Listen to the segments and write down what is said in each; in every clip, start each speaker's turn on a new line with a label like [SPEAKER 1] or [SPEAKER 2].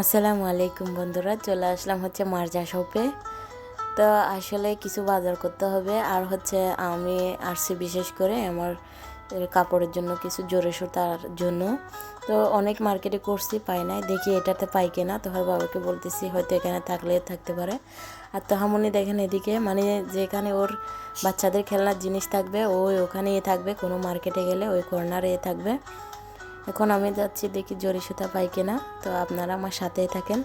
[SPEAKER 1] আসসালামু আলাইকুম বন্ধুরা, চলে আসলাম হচ্ছে মার্জা শপে। তো আসলে কিছু বাজার করতে হবে, আর হচ্ছে আমি আসছি বিশেষ করে আমার কাপড়ের জন্য, কিছু জোরে সুতার জন্য। তো অনেক মার্কেটে করছি, পাই নাই, দেখি এটাতে পাই কিনা। তোহার বাবাকে বলতেছি, হয়তো এখানে থাকলে থাকতে পারে। আর তোহামনি দেখেন এদিকে মানে যেখানে ওর বাচ্চাদের খেলনার জিনিস থাকবে, ওই ওখানেই থাকবে, কোনো মার্কেটে গেলে ওই কর্নারে থাকবে। এখন আমি যাচ্ছি দেখি জরি সুতা পাই কিনা। তো আপনারা আমার সাথেই থাকেন।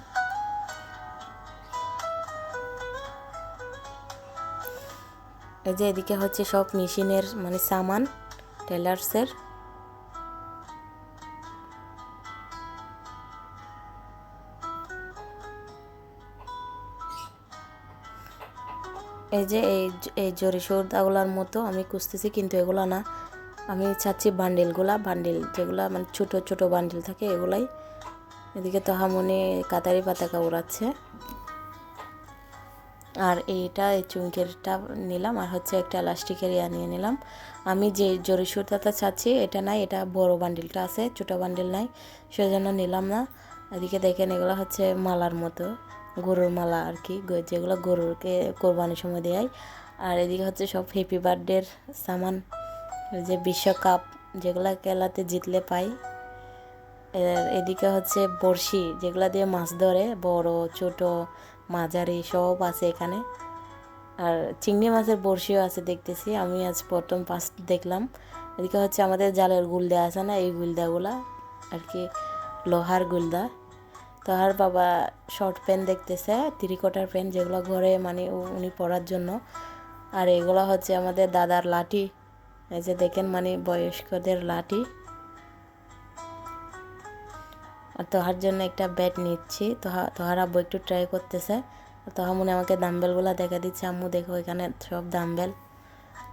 [SPEAKER 1] এই যে এদিকে হচ্ছে সব মেশিনের মানে সামান, টেলার্সের। এই যে এই এই জরি সৌদাগুলার মতো আমি খুঁজতেছি, কিন্তু এগুলো না। আমি চাচ্ছি বান্ডেলগুলা বান্ডেল যেগুলা মানে ছোট ছোট বান্ডেল থাকে এগুলাই। এদিকে তো হামনে কাতারি পাতাকা উড়াচ্ছে। আর এইটা, এই চুমকেরটা নিলাম আর হচ্ছে একটা এলাস্টিকের ইয়া নিয়ে নিলাম। আমি যে জরি সুতাটা চাচ্ছি, এটা নাই, এটা বড় বান্ডিলটা আছে, ছোট বান্ডিল নাই, সেজন্য নিলাম না। এদিকে দেখেন এগুলো হচ্ছে মালার মতো, গরুর মালা আর কি যেগুলো গরুরকে কোরবানির সময় দেয়। আর এদিকে হচ্ছে সব হ্যাপি বার্থডের সামান। যে বিশ্বকাপ যেগুলো খেলাতে জিতলে পাই। এদিকে হচ্ছে বড়শি, যেগুলা দিয়ে মাছ ধরে, বড়, ছোট, মাঝারি সব আছে এখানে। আর চিংড়ি মাছের বড়শিও আছে দেখতেছি, আমি আজ প্রথম ফার্স্ট দেখলাম। এদিকে হচ্ছে আমাদের জালের গুলদা আছে না, এই গুলদাগুলা, আর কি লোহার গুলদা। তো আর বাবা শর্ট প্যান্ট দেখতেছে, তিরিকটার প্যান্ট যেগুলো ঘরে মানে উনি পরার জন্য। আর এগুলো হচ্ছে আমাদের দাদার লাঠি। এই যে দেখেন মানে বয়স্কদের লাঠি। আর তোহার জন্য একটা ব্যাট নিচ্ছি। তোহা, তোহার আব্বু একটু ট্রাই করতেছে। তোহা মনে আমাকে দাম্বেলগুলো দেখা দিচ্ছে। আম্মু দেখো এখানে সব দাম্বেল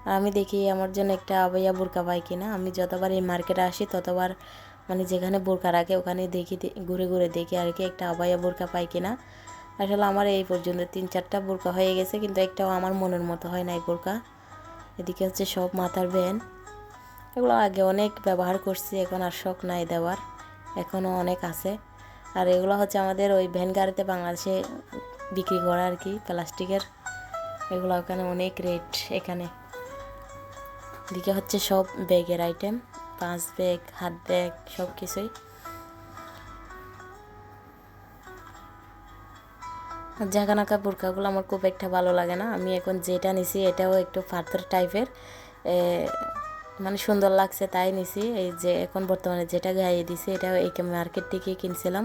[SPEAKER 1] আর আমি দেখি আমার জন্য একটা আবাইয়া বোরকা পাই কিনা। আমি যতবার এই মার্কেটে আসি, ততবার মানে যেখানে বোরকা রাখে ওখানে দেখি ঘুরে ঘুরে দেখি আর কি একটা আবাইয়া বোরকা পাই কিনা। আসলে আমার এই পর্যন্ত তিন চারটা বোরকা হয়ে গেছে, কিন্তু একটাও আমার মনের মতো হয় না এই বোরকা এদিকে হচ্ছে সব মাথার ব্যান এগুলো আগে অনেক ব্যবহার করছি, এখন আর শখ নাই দেওয়ার। এখনও অনেক আছে। আর এগুলো হচ্ছে আমাদের ওই ভ্যান গাড়িতে বাংলাদেশে বিক্রি করা আর কি, প্লাস্টিকের। এগুলো ওখানে অনেক রেট এখানে। এদিকে হচ্ছে সব ব্যাগের আইটেম পাঁচ ব্যাগ, হাত ব্যাগ সব কিছুই জাগানাকা বোরকাগুলো আমার খুব একটা ভালো লাগে না। আমি এখন যেটা নিছি এটাও একটু ফার্দার টাইপের মানে সুন্দর লাগছে তাই নিছি। এই যে এখন বর্তমানে যেটা গাইয়ে দিছি এটাও এই মার্কেট থেকে কিনছিলাম।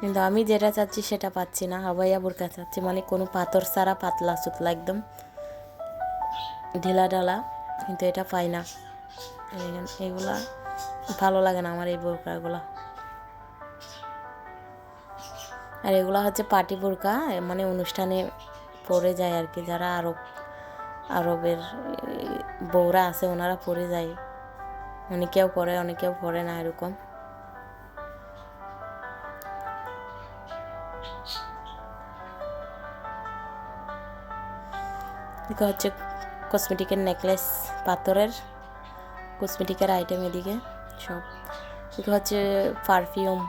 [SPEAKER 1] কিন্তু আমি যেটা চাচ্ছি সেটা পাচ্ছি না হাবাইয়া বোরকা চাচ্ছি। মানে কোনো পাথর ছাড়া পাতলা সুতলা একদম। ঢিলা ঢালা, কিন্তু এটা পাই না। এগুলা ভালো লাগে না আমার এই বোরকাগুলো। আর এগুলো হচ্ছে পার্টি বোরকা মানে অনুষ্ঠানে পরে যায় আর কি। যারা আরব, আরবের বউরা আছে ওনারা পরে যায়। অনেকেও পরে অনেকেও পরে না এরকম। হচ্ছে কসমেটিকের নেকলেস পাথরের কসমেটিকের আইটেম এদিকে সব। হচ্ছে পারফিউম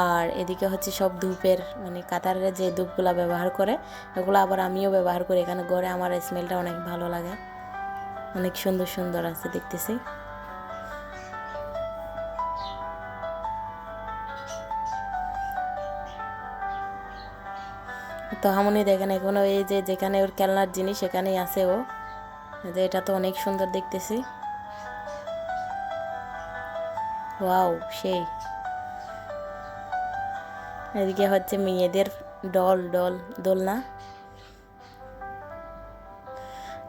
[SPEAKER 1] আর এদিকে হচ্ছে সব ধূপের মানে কাতারের যে ধূপগুলো ব্যবহার করে, ওগুলো আবার আমিও ব্যবহার করি। এখানে ঘরে আমার স্মেলটা অনেক ভালো লাগে। অনেক সুন্দর সুন্দর আছে দেখতেছি। তো হামনি দেখেন, এখনও এই যে যেখানে ওর খেলনার জিনিস, সেখানেই আছে ও। যে এটা তো অনেক সুন্দর দেখতেছি। ওয়াও, সেই। এদিকে হচ্ছে মেয়েদের ডল ডল, দোলনা।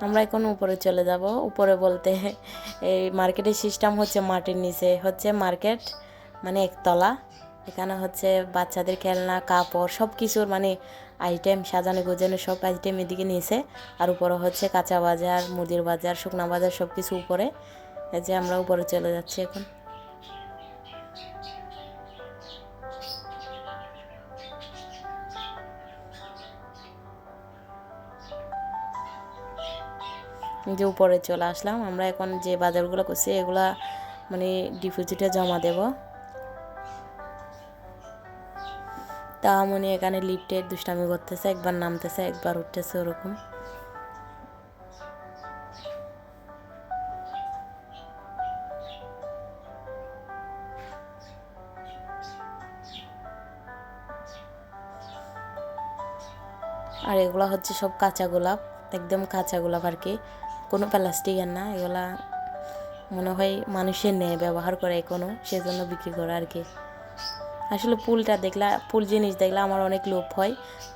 [SPEAKER 1] আমরা এখন উপরে চলে যাব। উপরে বলতে এই মার্কেটের সিস্টেম হচ্ছে মাটির নিচে। হচ্ছে মার্কেট মানে একতলা। এখানে হচ্ছে বাচ্চাদের খেলনা, কাপড় সব কিছুর মানে আইটেম সাজানো গোজানো সব আইটেম এদিকে নিয়েছে আর উপরে হচ্ছে কাঁচা বাজার, মুদির বাজার, শুকনা বাজার সব কিছু উপরে। এই যে আমরা উপরে চলে যাচ্ছি এখন। যে উপরে চলে আসলাম, আমরা এখন যে বাজারগুলো করছি, এগুলা মানে ডিপোজিটে জমা দেব। তা মনে এখানে লিফটে দুষ্টামি করতেছে, একবার নামতেছে, একবার উঠতেছে ওরকম। আর এগুলা হচ্ছে সব কাঁচা গোলাপ, একদম কাঁচা গোলাপ আর কি। কোনো প্লাস্টিকের না, এগুলা মনে হয় মানুষের নেয় ব্যবহার করে কোনো, সেজন্য বিক্রি করে আর কি। আসলে ফুলটা দেখলা, ফুল জিনিস দেখলে আমার অনেক লোভ হয়,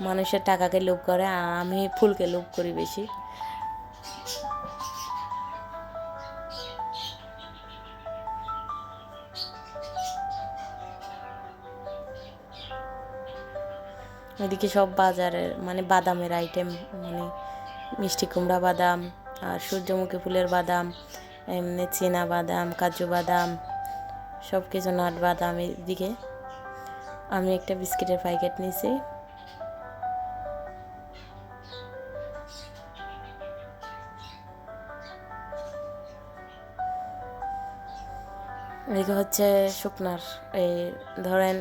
[SPEAKER 1] মানুষের টাকাকে লোভ করে আর আমি ফুলকে লোভ করি বেশি। এদিকে সব বাজারের মানে বাদামের আইটেম মানে মিষ্টি কুমড়া বাদাম আর সূর্যমুখী ফুলের বাদাম এমনি চীনা বাদাম, কাজু বাদাম সব কিছু নাট বাদাম এদিকে। আমি একটা বিস্কিটের প্যাকেট নিয়েছি এদিকে হচ্ছে শুকনার এই ধরেন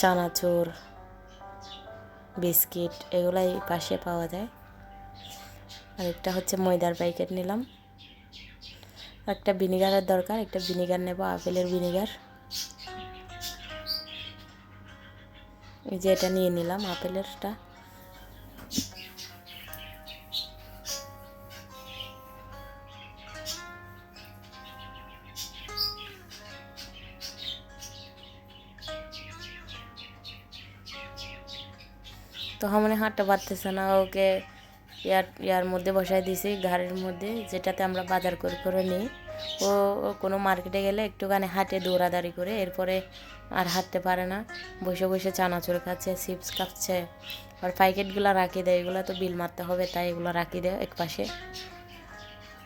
[SPEAKER 1] চানাচুর, বিস্কিট, এগুলাই পাশে পাওয়া যায়। আর একটা হচ্ছে ময়দার প্যাকেট নিলাম। একটা ভিনিগারের দরকার, একটা ভিনিগার নেব, আপেলের ভিনিগার এই যে এটা নিয়ে নিলাম আপেলেরটা। তো মানে হাঁটতে পারতেছে না, ওকে ইয়ার ইয়ার মধ্যে বসাই দিয়েছি ঘাড়ের মধ্যে, যেটাতে আমরা বাজার করে করে নিই। ও কোনো মার্কেটে গেলে একটুখানি হাঁটে, দৌড়াদাড়ি করে, এরপরে আর হাঁটতে পারে না। বসে বসে চানাচুর খাচ্ছে, চিপস খাচ্ছে। আর প্যাকেটগুলো রাখি দেয়, এগুলো তো বিল মারতে হবে, তাই এগুলো রাখি দেয় এক পাশে।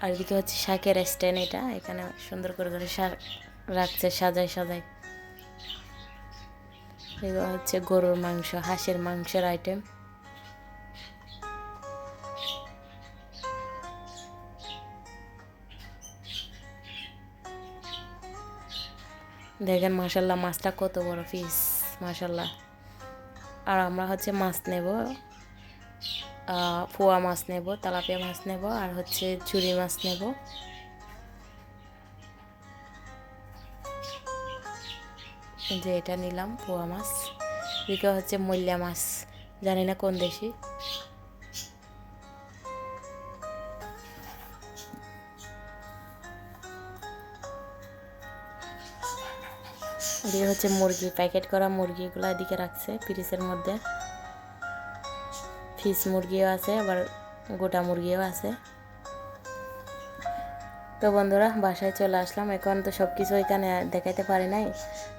[SPEAKER 1] আর এদিকে হচ্ছে শাকের স্ট্যান্ড এটা, এখানে সুন্দর করে করে শাক রাখছে, সাজায় সাজায়। এগুলো হচ্ছে গরুর মাংস, হাঁসের মাংসের আইটেম দেখেন মাসাল্লাহ মাছটা কত বড় পিস মাসাল্লাহ আর আমরা হচ্ছে মাছ নেব পোয়া মাছ নেব, তালাপিয়া মাছ নেব, আর হচ্ছে চুরি মাছ নেব। যে এটা নিলাম, পোয়া মাছ। এদিকে হচ্ছে মল্যা মাছ, জানি না কোন দেশি। এদিকে হচ্ছে মুরগি, প্যাকেট করা মুরগিগুলো এদিকে রাখছে ফ্রিজের মধ্যে। ফিস মুরগিও আছে, আবার গোটা মুরগিও আছে। তো বন্ধুরা, বাসায় চলে আসলাম। এখন তো সব কিছু এখানে দেখাইতে পারি নাই।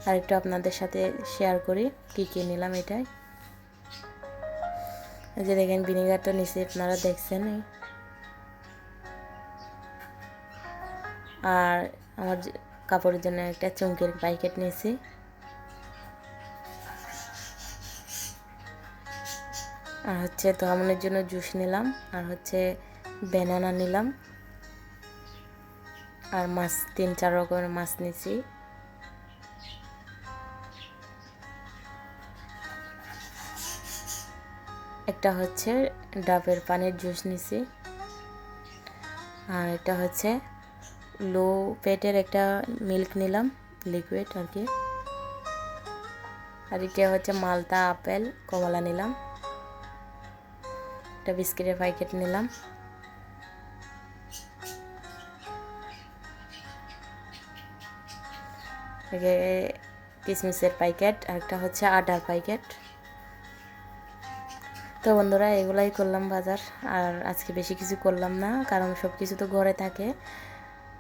[SPEAKER 1] আর একটু আপনাদের সাথে শেয়ার করি কি কি নিলাম এটাই। যে দেখেন ভিনিগারটা নিচে আপনারা দেখছেন আর আমার কাপড়ের জন্য একটা চুমকির প্যাকেট নিয়েছি। আর হচ্ছে দমনের জন্য জুস নিলাম, আর হচ্ছে বেনানা নিলাম। আর মাছ, তিন, চার রকমের মাছ নিয়েছি। একটা হচ্ছে ডাবের পানির জুস নিছি আর এটা হচ্ছে লো পেটের একটা মিল্ক নিলাম লিকুইড আর কি। আর এটা হচ্ছে মালতা, আপেল, কমলা নিলাম। একটা বিস্কিটের প্যাকেট নিলাম। কিসমিসের প্যাকেট আর একটা হচ্ছে আটার প্যাকেট তো বন্ধুরা, এগুলাই করলাম বাজার। আর আজকে বেশি কিছু করলাম না, কারণ সব কিছু তো ঘরে থাকে।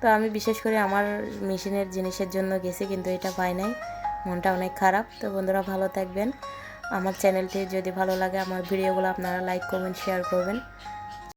[SPEAKER 1] তো আমি বিশেষ করে আমার মেশিনের জিনিসের জন্য গেছি, কিন্তু এটা পাই নাই। মনটা অনেক খারাপ। তো বন্ধুরা, ভালো থাকবেন। আমার চ্যানেলটি যদি ভালো লাগে, আমার ভিডিওগুলো আপনারা লাইক করবেন শেয়ার করবেন।